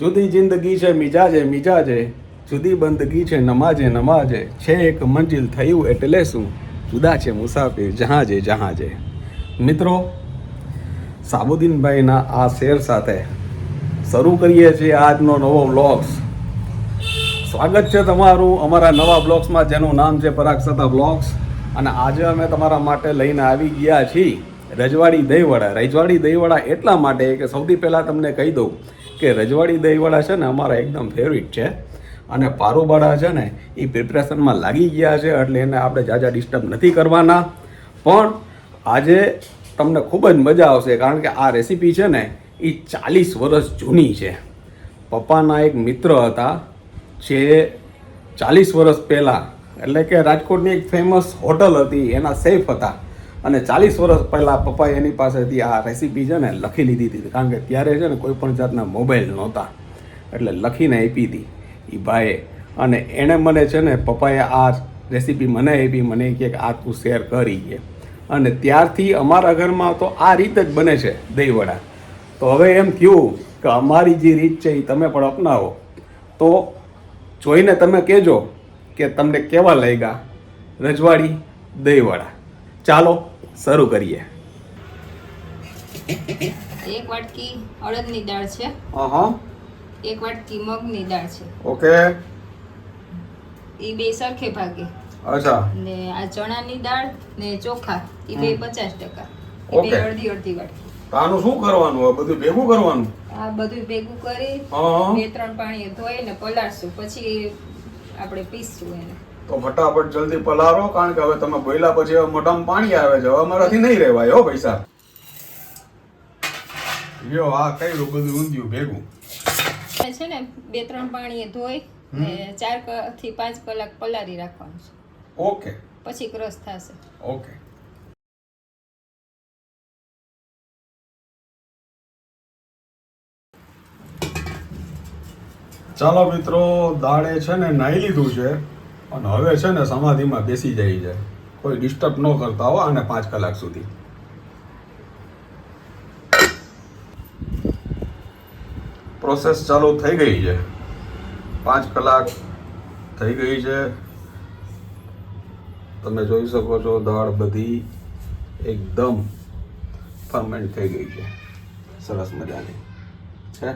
જુદી જિંદગી છે મિજાજે મિજાજે જુદી બંદગી છે નમાજે નમાજે છે એક મંજિલ થયું એટલે શું? જુદા છે, મુસાફિર જહાજે જહાજે મિત્રો સાબુદ્દીનભાઈના આ શેર સાથે શરૂ કરીએ છીએ આજનો નવો વ્લોગ્સ સ્વાગત છે તમારું અમારા નવા બ્લોગ્સમાં જેનું નામ છે પરાક્ષતા બ્લોગ્સ અને આજે અમે તમારા માટે લઈને આવી ગયા છીએ રજવાડી દહીંવડા. રજવાડી દહીંવડા એટલા માટે કે સૌથી પહેલાં તમને કહી દઉં કે રજવાડી દહીંવાળા છે ને અમારા એકદમ ફેવરિટ છે. અને પારુબાડા છે ને એ પ્રિપરેશનમાં લાગી ગયા છે એટલે એને આપણે જાજા ડિસ્ટર્બ નથી કરવાના. પણ આજે તમને ખૂબ જ મજા આવશે કારણ કે આ રેસીપી છે ને એ ચાલીસ વર્ષ જૂની છે. પપ્પાના એક મિત્ર હતા જે ચાલીસ વર્ષ પહેલાં એટલે કે રાજકોટની એક ફેમસ હોટલ હતી, એના સેફ હતા. અને ચાલીસ વર્ષ પહેલાં પપ્પાએ એની પાસેથી આ રેસીપી છે ને લખી લીધી હતી. કારણ કે ત્યારે છે ને કોઈ પણ જાતના મોબાઈલ નહોતા. એટલે લખીને આપી હતી. એ ભાઈએ. અને એણે મને છે ને પપ્પાએ આ રેસીપી મને આપી. મને કે આ તું શેર કરી કે. અને ત્યારથી અમારા ઘરમાં તો આ રીત જ બને છે દહીંવડા. તો હવે એમ થયું કે અમારી જે રીત છે એ તમે પણ અપનાવો. તો જોઈને તમે કહેજો કે તમને કેવા લાગ્યા? રજવાડી, દહીંવડા. ચાલો શરૂ કરીએ. એક વાટકી અડદની દાળ છે. હા એક વાટકી મગની દાળ છે. ઓકે. એ બે સરખે ભાગે. અચ્છા. ને આ ચણાની દાળ ને ચોખા એ બે પચાસ ટકા. એ બે અડધી અડધી વાટકી. તો આનું શું કરવાનું? આ બધું ભેગું કરવાનું? આ બધું ભેગું કરી બે ત્રણ પાણી ધોઈ ને પલાળશું. પછી આપણે પીસશું એને. તો ફટાફટ જલ્દી પલારો કારણ કે હવે તમે બોલ્યા પછી હવે મોઢામાં પાણી આવે છે. હવે અમારાથી નહીં રહેવાય હો પૈસા લ્યો આ કઈ બધું ઊંધિયું ભેગું. છે ને બે ત્રણ પાણીએ ધોઈ ને ચારથી પાંચ કલાક પલારી રાખવાનું છે. ઓકે. પછી ક્રશ થશે. ઓકે. ચાલો મિત્રો દાળે છે ને નાહી લીધું છે. અને હવે છે ને સમાધિમાં બેસી જાય છે. કોઈ ડિસ્ટર્બ ન કરતા હો અને પાંચ કલાક સુધી. પ્રોસેસ ચાલુ થઈ ગઈ છે. પાંચ કલાક થઈ ગઈ છે. તમે જોઈ શકો છો દાળ બધી એકદમ ફર્મેન્ટ થઈ ગઈ છે. સરસ મજાની. છે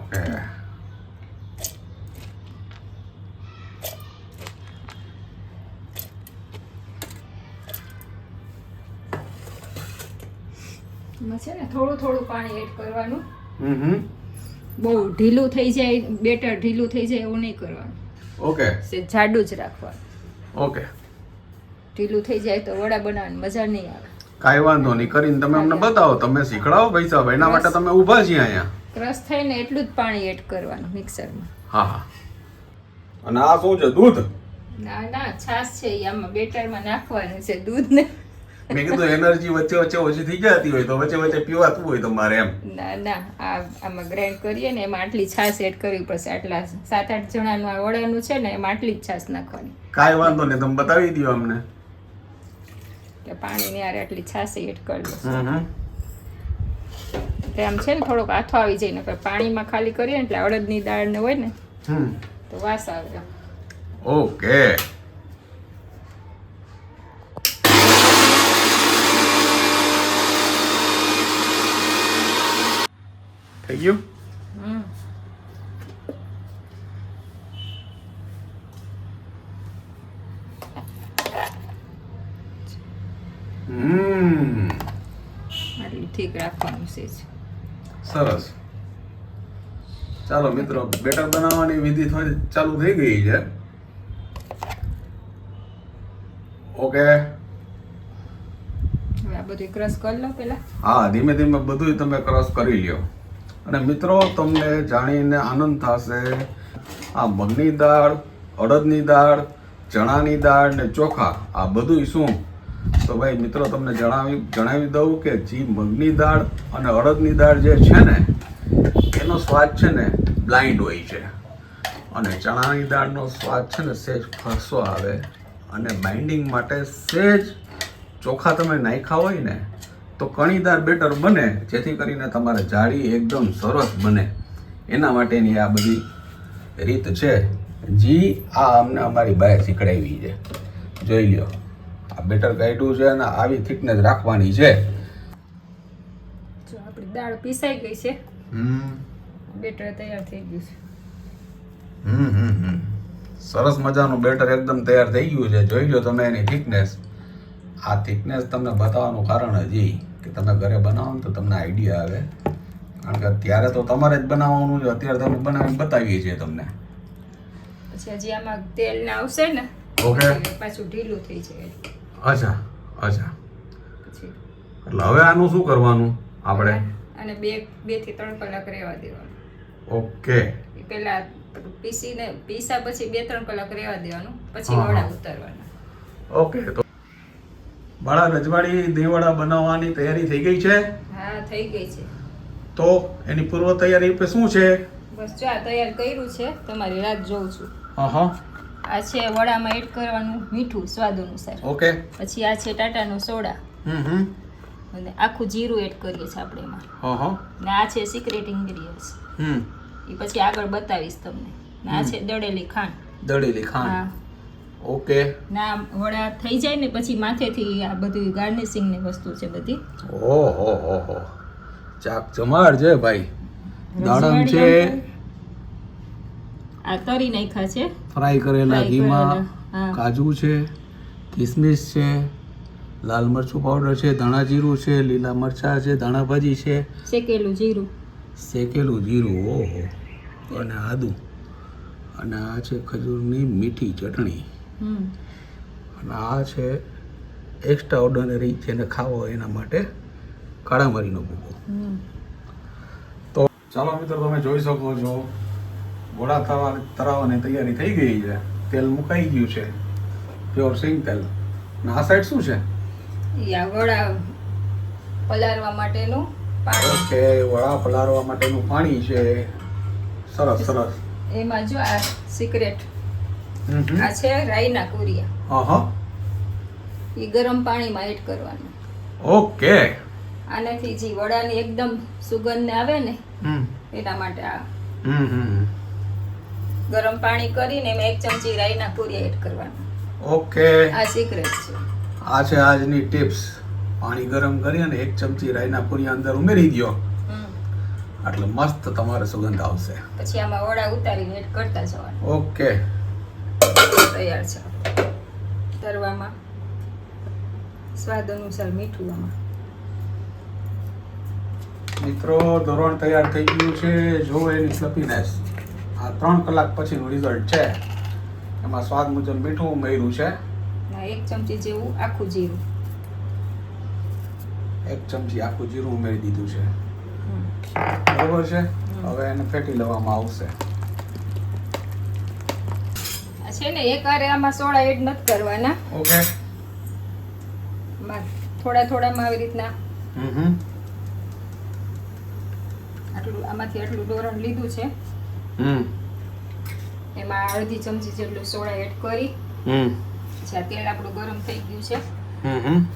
ઓકે એમાં છે ને થોડું થોડું પાણી એડ કરવાનું. હમ બહુ ઢીલું થઈ જાય બેટર ઢીલું થઈ જાય એવું નહીં કરવાનું. ઓકે. સે જાડું જ રાખવાનું. ઓકે. ઢીલું થઈ જાય તો વડા બનાવવાની મજા નહીં આવે. કાંઈ વાંધો નહીં. કરીને તમે અમને બતાવો. તમે શીખડાવો ભાઈ. સાહેબ એના માટે તમે ઊભા છીએ અહીંયા. ક્રશ થઈને એટલું જ પાણી એડ કરવાનું મિક્સરમાં હા હા. અને આ શું છે? દૂધ? ના ના છાશ છે એ આમાં બેટરમાં નાખવાનું છે દૂધ ને મેં કીધું એનર્જી વચ્ચે વચ્ચે ઓછી થઈ જતી હોય તો વચ્ચે વચ્ચે પીવાતું હોય તમારે એમ. ના ના આ આમાં ગ્રાઇન્ડ કરીએ ને એમાં આટલી છાશ એડ કરવી પડશે. આટલા સાત આઠ જણાનું આ વડાનું છે ને એમાં આટલી જ છાશ નાખવાની. કાંઈ વાંધો નહીં તમે બતાવી દો અમને. એટલે પાણીની આરે આટલી છાશ એડ કરી દો આમ છે ને થોડોક આથો આવી જાય ને પાણીમાં ખાલી કરીએ ને એટલે અડદની દાળ ને હોય ને તો વાસ આવે. ઓકે. થઈ ગયું ઠીક રાખવાનું છે સરસ. ચાલો મિત્રો બેટર બનાવવાની વિધિ થોડી ચાલુ થઈ ગઈ છે. ઓકે. હવે બધું ક્રશ કરી લો પેલા હા ધીમે ધીમે બધું તમે ક્રોસ કરી લ્યો. અને મિત્રો, તમને જાણીને આનંદ થશે. આ મગની દાળ, અડદની દાળ, ચણાની દાળ ને ચોખા, આ બધું શું? તો ભાઈ, મિત્રો, તમને જણાવી જણાવી દઉં કે જે મગની દાળ અને અડદની દાળ જે છે ને, એનો સ્વાદ છે ને બ્લાઇન્ડ હોય છે. અને ચણાની દાળનો સ્વાદ છે ને સહેજ ફરસો આવે. અને બાઇન્ડિંગ માટે સહેજ ચોખા તમે નાખ્યા હોય ને તો કણીદાર બેટર બને જેથી કરીને તમારે જાળી એકદમ સરસ બને. એના માટેની આ બધી રીત છે. જી આ અમને અમારી બાય શીખડાવી છે. જોઈ લ્યો. આ બેટર કાઢ્યું છે અને આવી થિકનેસ રાખવાની છે. જો આપણી દાળ પીસાઈ ગઈ છે. હમ. બેટર તૈયાર થઈ ગયું છે. હમ હમ હમ. સરસ મજાનું બેટર એકદમ તૈયાર થઈ ગયું છે. જોઈ લો તમે એની થિકનેસ. આ થિકનેસ તમને બતાવવાનું કારણ હજી. કે તમે ઘરે બનાવો ને તો તમને આઈડિયા આવે. કારણ કે અત્યારે તો તમારે જ બનાવવાનું છે અત્યારે તમે બનાવી બતાવીએ છીએ તમને. પછી હજી આમાં તેલ ને આવશે ને ઓકે પાછું ઢીલું થઈ જાય. અચ્છા અચ્છા. એટલે હવે આનું શું કરવાનું આપણે? અને બે બેથી ત્રણ કલાક રહેવા દેવાનું. ઓકે એ પહેલા પીસીને પીસા પછી બે ત્રણ કલાક રહેવા દેવાનું પછી. વડા ઉતારવાના. ઓકે તો બાળા રજવાડી દહીંવડા બનાવવાની તૈયારી થઈ ગઈ છે? હા થઈ ગઈ છે. તો એની પૂર્વ તૈયારી રૂપે શું છે? બસ જો આ તૈયાર કર્યું છે તમારી રાત જોઉં છું. હા આ છે વડામાં એડ કરવાનું મીઠું સ્વાદ અનુસાર ઓકે. પછી આ છે ટાટાનો સોડા. હમ હમ. અને આખું જીરું એડ કરીએ છીએ આપણે એમાં. હા હા ને આ છે સિક્રેટ ઇન્ગ્રીડિયન્ટ્સ હમ. એ પછી આગળ બતાવીશ તમને. ને આ છે દળેલી ખાંડ. દળેલી ખાંડ. હા. ઓકે. ના વડા થઈ જાય ને પછી માથેથી આ બધું ગાર્નિશિંગની વસ્તુ છે બધી. ઓહો હો હો ચાક જમાડ છે ભાઈ. દાડમ છે. આ તરી નાખ્યા છે. ફ્રાય કરેલા ઘીમાં. કાજુ છે. કિસમિસ છે. લાલ મરચું પાવડર છે. ધાણા જીરું છે. લીલા મરચાં છે. ધાણા ભાજી છે. શેકેલું જીરું. શેકેલું જીરું ઓહો. અને આદુ. અને આ છે ખજૂરની મીઠી ચટણી. અને આ છે એક્સ્ટ્રા ઓર્ડનરી જેને ખાવો એના માટે કાળા મરીનો ભૂકો તો ચાલો મિત્રો તમે જોઈ શકો છો ઘોડા થવા તરાવવાની તૈયારી થઈ ગઈ છે. તેલ મુકાઈ ગયું છે. પ્યોર સિંગ તેલ. અને આ સાઈડ શું છે? વડા પલાળવા માટેનું પાણી. ઓકે વડા પલાળવા માટેનું પાણી છે. સરસ સરસ. એમાં જો આ સિક્રેટ. આ છે રાઈના કુરિયા. હા એ ગરમ પાણીમાં એડ કરવાનું. ઓકે. આનાથી જે વડાની એકદમ સુગંધ આવે ને એના માટે આ ગરમ પાણી કરીને એમાં એક ચમચી રાઈના કુરિયા એડ કરવાનું. ઓકે. આ સિક્રેટ છે. આ છે આજની ટિપ્સ પાણી ગરમ કરી અને એક ચમચી રાઈના કુરિયા અંદર ઉમેરી દો. એટલે મસ્ત તમારે સુગંધ આવશે. પછી આમાં વડા ઉતારીને એડ કરતા જવાનું. ઓકે. તૈયાર છે. તરવામાં સ્વાદ અનુસાર મીઠું આમાં. મિત્રો ધોરણ તૈયાર થઈ ગયું છે. જો એની સ્લપીનેસ આ ત્રણ કલાક પછીનું રિઝલ્ટ છે એમાં સ્વાદ મુજબ મીઠું ઉમેર્યું છે. એક ચમચી જેવું આખું જીરું. એક ચમચી આખું જીરું ઉમેરી દીધું છે. બરોબર છે? હવે એને ફેટી લેવામાં આવશે. છે ને એક આરે આમાં સોડા એડ નથી કરવાના. ઓકે. થોડા થોડામાં આવી રીતના આટલું આમાંથી આટલું ડોરણ લીધું છે. હમ. એમાં અડધી ચમચી જેટલું સોડા એડ કરી. હમ. આ તેલ આપણું ગરમ થઈ ગયું છે હમ હમ.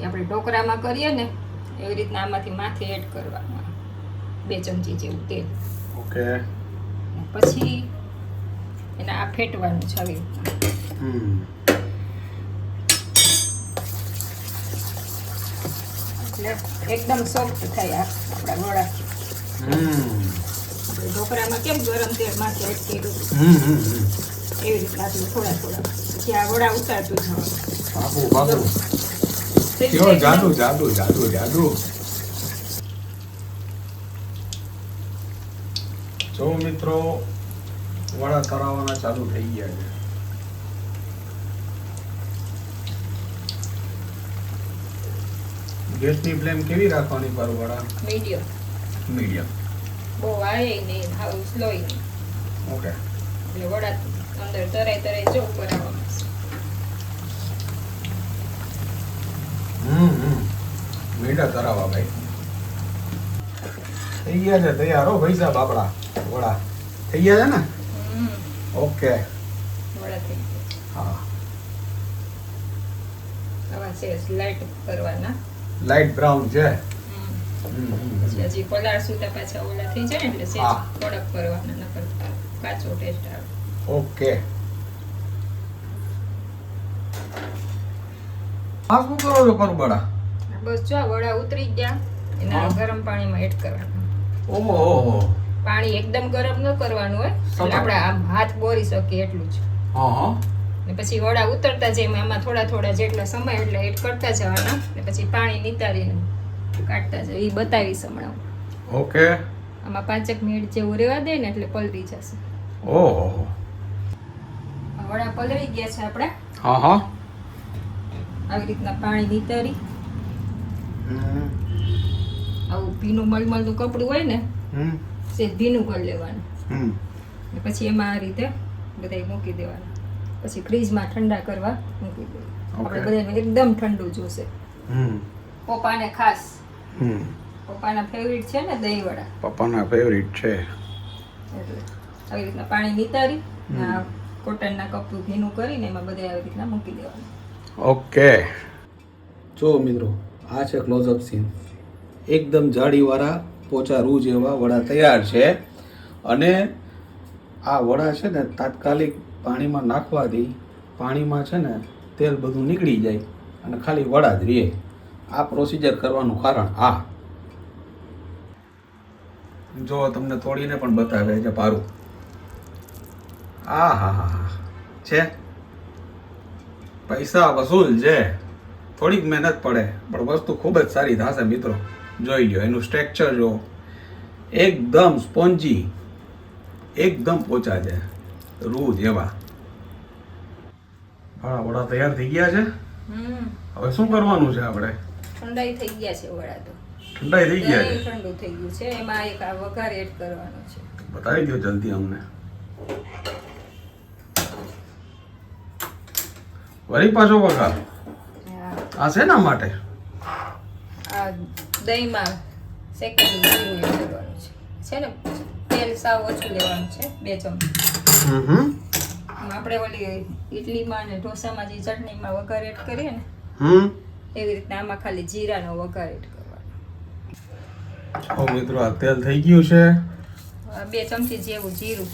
એ આપણે ઢોકળામાં કરીએ ને એવી રીતના આમાંથી માથે એડ કરવાનું બે ચમચી જેવું તેલ. ઓકે. પછી એને આ ફેટવાનું છે આવી એટલે એકદમ સોફ્ટ થાય આપણા ગોળા. હમ. ઢોકળામાં કેમ ગરમ તેલ માથે એડ કર્યું હમ હમ હમ. એવી રીતના આટલું થોડા થોડા. પછી આ વડા ઉતારતું જવાનું બાપુ બાપુ. જાદુ જાદુ જાદુ જાદુ. જો મિત્રો વડા તરાવવાના ચાલુ થઈ ગયા છે. ગેસની ફ્લેમ કેવી રાખવાની પર વડા? મીડિયમ. મીડિયમ. બહુ આય નહીં હાવ સ્લો નહીં. ઓકે. એટલે વડા અંદર તરે તરે જો ઉપર હમ હમ. મીઠા તરાવા ભાઈ. થઈ ગયા છે તૈયાર હો ભાઈ સાહેબ આપણા વડા. થઈ ગયા છે ને? ઓકે હા લાઈટ કરવાના લાઇટ બ્રાઉન છે હજી પલાળશું તો પાછા ઓલા થઈ જાય એટલે સેજ. કડક કરવાના નકર કાચો ટેસ્ટ આવે ઓકે આ શું કરો છો પરબડા બસ જો વડા ઉતરી ગયા એના ગરમ પાણીમાં એડ કરવાના ઓહો પાણી એકદમ ગરમ ન કરવાનું હોય. એટલે આપણે આમ હાથ બોરી શકીએ એટલું જ. ને પછી વડા ઉતરતા જાય એમાં થોડા થોડા જેટલા સમય એટલે એડ કરતા જવાના. ને પછી પાણી નિતારીને કાઢતા જાય. એ બતાવીશ હમણાં. ઓકે. આમાં પાંચેક મિનિટ જેવું રહેવા દે ને એટલે પલળી જશે. ઓહો. વડા પલળી ગયા છે આપણે. હા હા. આવી રીતના પાણી નિતારી. હમ. આવું ભીનું મલમલનું કપડું હોય ને હમ. ભીનું કરી લેવાનું. હમ. પછી એમાં આ રીતે બધાય મૂકી દેવાના. પછી ફ્રીજમાં ઠંડા કરવા મૂકી દેવાનું. આપણે બધા એકદમ ઠંડુ જોશે. હમ. પપ્પાને ખાસ. હમ. પપ્પાના ફેવરિટ છે ને દહીં વડા પપ્પાના ફેવરિટ છે. એટલે આવી રીતના પાણી નિતારી આ કોટનના કપડું ભીનું કરીને એમાં બધે આવી રીતના મૂકી દેવાનું. ઓકે. જો મિત્રો આ છે ક્લોઝઅપ સીન એકદમ જાળીવાળા પોચા રૂ જેવા વડા તૈયાર છે. અને આ વડા છે ને તાત્કાલિક પાણીમાં નાખવાથી પાણીમાં છે ને તેલ બધું નીકળી જાય અને ખાલી વડા જ રહે. આ પ્રોસિજર કરવાનું કારણ આ. જો તમને તોડીને પણ બતાવે છે પારું. આ હા હા. છે. પૈસા વસૂલ છે. થોડીક મહેનત પડે, પણ વસ્તુ ખૂબ જ સારી થશે મિત્રો. જોઈ લો એનું સ્ટ્રેક્ચર જો એકદમ સ્પોન્જી એકદમ પોચા છે રૂ જેવા હા વડા તૈયાર થઈ ગયા છે? હમ. હવે શું કરવાનું છે આપણે? ઠંડાઈ થઈ ગયા છે વડા તો. ઠંડાઈ થઈ ગયા છે? ઠંડુ થઈ ગયું છે એમાં એક આ વઘાર એડ કરવાનો છે. બતાવી દો જલ્દી અમને. વળી પાછો વઘાર? આ આ શેના માટે? આ દહીંમાં શેકેલું જીરું એડ કરવાનું છે. છે ને? તેલ સાવ ઓછું લેવાનું છે બે ચમચી. આપણે ઓલી ઇડલીમાં ને ઢોસામાં જે ચટણીમાં વઘાર એડ કરીએ ને એવી રીતના આમાં ખાલી જીરાનો વઘાર એડ કરવાનો. ઓ મિત્રો આ તેલ થઈ ગયું છે. બે ચમચી જેવું જીરું.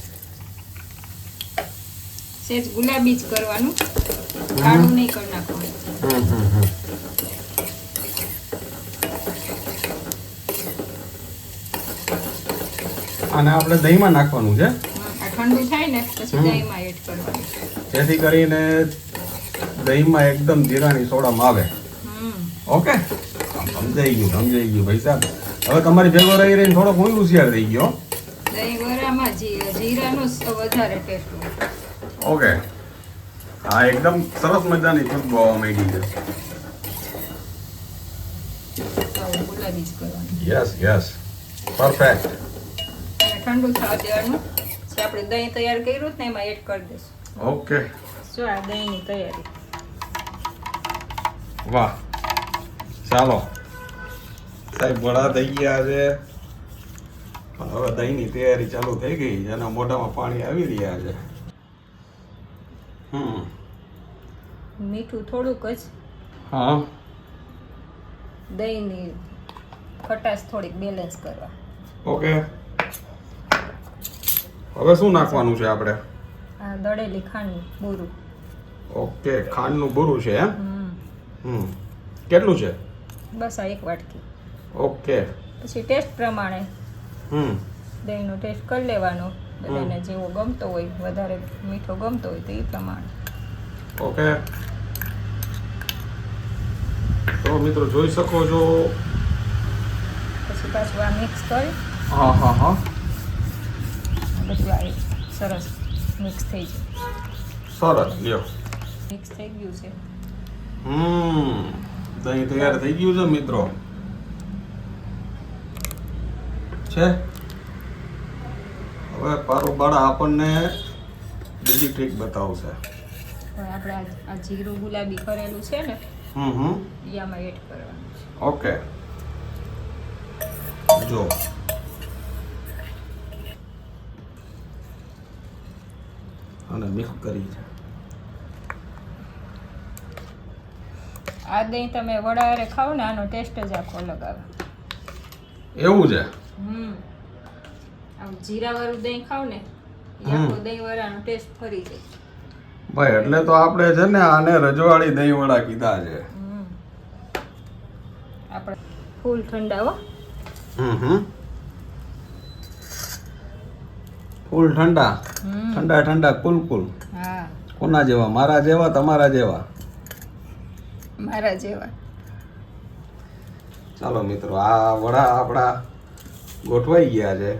સેજ ગુલાબી જ કરવાનું. કાળું નહીં કરી નાખવાનું. અને આપણે દહીંમાં નાખવાનું છે. ઠંડુ થાય ને પછી દહીંમાં એડ કરવાનું. જેથી કરીને દહીંમાં એકદમ જીરાની સોડામાં આવે. ઓકે? સમજાઈ ગયું સમજાઈ ગયું ભાઈ સાહેબ. હવે તમારી ભેગો રહી રહીને થોડો હું હોશિયાર થઈ ગયો. ઓકે. હા એકદમ સરસ મજાની ખુશ્બુ આવવા માંડી છે. યસ યસ પરફેક્ટ ઠંડુ થવા દેવાનું. જે આપણે દહીં તૈયાર કર્યું ને એમાં એડ કરી દઈશું. ઓકે. જો આ દહીંની તૈયારી. વાહ. ચાલો. સાહેબ વડા થઈ ગયા છે. પણ હવે દહીંની તૈયારી ચાલુ થઈ ગઈ છે અને મોઢામાં પાણી આવી રહ્યા છે. હમ. મીઠું થોડુંક જ. હા. દહીંની ખટાશ થોડીક બેલેન્સ કરવા. ઓકે. હવે શું નાખવાનું છે આપણે? દળેલી ખાંડ બુરું. ઓકે ખાંડનું બુરું છે એમ? હમ. કેટલું છે? બસ આ એક વાટકી. ઓકે. પછી ટેસ્ટ પ્રમાણે હમ. દહીંનો ટેસ્ટ કરી લેવાનો. બધાને જેવો ગમતો હોય વધારે મીઠો ગમતો હોય તો એ પ્રમાણે. ઓકે. તો મિત્રો જોઈ શકો છો. પછી પાછું આ મિક્સ કરી. હા હા હા. બધું આ સરસ મિક્સ થઈ જાય સરસ લ્યો. મિક્સ થઈ ગયું છે. હમ દહીં તૈયાર થઈ ગયું છે મિત્રો. છે? હવે પારો બાળા આપણને બીજી ટ્રીક બતાવશે. આપણે આ આ જીરું ગુલાબી કરેલું છે ને હમ હમ. એ આમાં એડ કરવાનું છે. ઓકે જો. અને મિક્સ કરી છે. આ દહીં તમે વડા હારે ખાવ ને આનો ટેસ્ટ જ આખો અલગ આવે. એવું છે? હમ. આમ જીરાવાળું દહીં ખાવ ને એ આખો દહીં વડાનો ટેસ્ટ ફરી જાય. ભાઈ એટલે તો આપણે છે ને આને રજવાડી દહીં વડા કીધા છે. હમ. આપણે ફૂલ ઠંડા હો. હમ હમ. ફૂલ ઠંડા. ઠંડા ઠંડા કુલ કુલ. કોના જેવા? મારા જેવા તમારા જેવા? મારા જેવા. ચાલો મિત્રો આ વડા આપણા ગોઠવાઈ ગયા છે.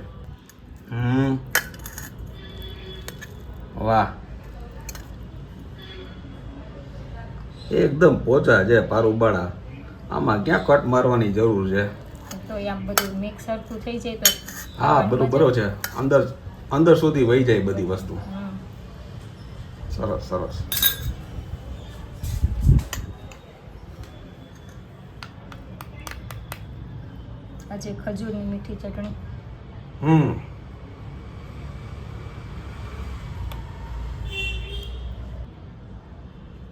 હમ. વાહ. એકદમ પોચા છે પારુબાળા આમાં ક્યાં કટ મારવાની જરૂર છે? તો આમ બધું મિક્સ સરખું થઈ જાય તો હા બધું બરોબર છે. અંદર અંદર સુધી વહી જાય બધી વસ્તુ. સરસ સરસ. આજે ખજૂરની મીઠી ચટણી. હમ.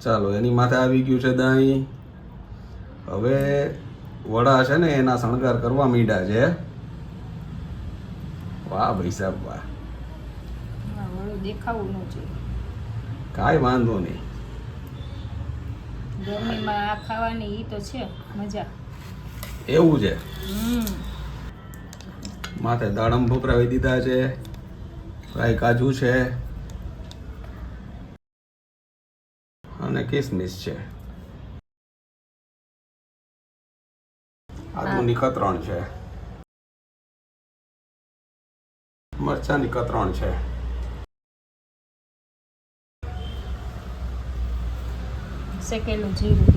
ચાલો એની માથે આવી ગયું છે દહીં. હવે વડા છે ને એના શણગાર કરવા મીડા છે. વાહ ભાઈ સાહેબ વાહ. દેખાવું ન જોઈએ. કાંઈ વાંધો નહીં. ગરમીમાં આ ખાવાની ઈ તો છે મજા. એવું છે? માથે દાડમ ભૂકરાવી દીધા છે ફ્રાય કાજુ છે? અને કિસમિસ છે. આદુની કતરણ છે. મરચાની કતરણ છે. શેકેલું જીરું?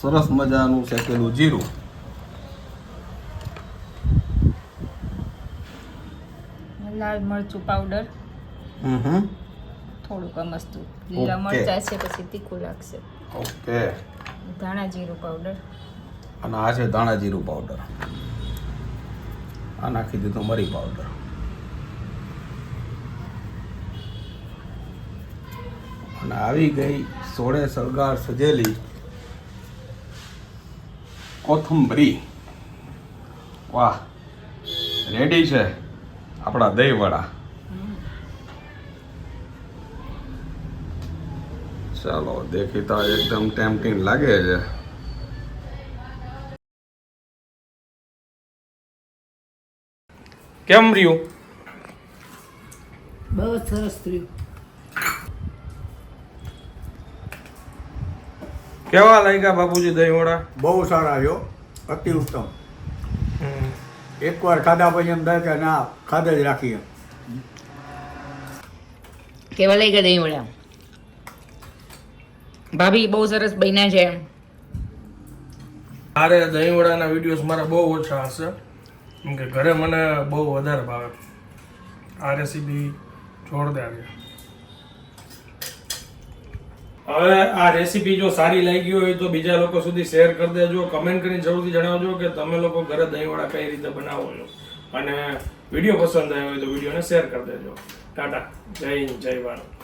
સરસ મજાનું શેકેલું જીરું? લાલ મરચું પાવડર હમ થોડુંક અમસ્તું લીલા. મરચા છે પછી તીખું લાગશે. ઓકે. ધાણા જીરું પાવડર અને આ છે ધાણા જીરું પાવડર આ નાખી દીધું મરી પાવડર અને આવી ગઈ સોળે સળગાર સજેલી. કોથુંબરી વાહ રેડી છે આપણા દહીંવડા. ચાલો દેખીતા એકદમ ટેમ્પટિંગ લાગે છે. કેમ રહ્યું? બહુ સરસ થયું કેવા લાગ્યા બાપુજી દહીંવડા? બહુ સારા છો અતિ ઉત્તમ. એકવાર ખાધા પછી એમ થાય કે ના ખાધે જ રાખીએ. કેવા લઈ ગયા દહીંવડા? ભાભી બહુ સરસ બન્યા છે મારે દહીંવડાના વિડીયોઝ મારા બહુ ઓછા હશે. કેમ કે ઘરે મને બહુ વધારે ભાવે. આ રેસીપી જોરદાર છે. હવે આ રેસીપી જો સારી લાગી હોય તો બીજા લોકો સુધી શેર કરી દેજો. કમેન્ટ કરીને જરૂરથી જણાવજો કે તમે લોકો ઘરે દહીંવડા કઈ રીતે બનાવો છો. અને વીડિયો પસંદ આવ્યો હોય તો વિડીયોને શેર કરી દેજો. ટાટા. જય હિન્દ, જય ભારત.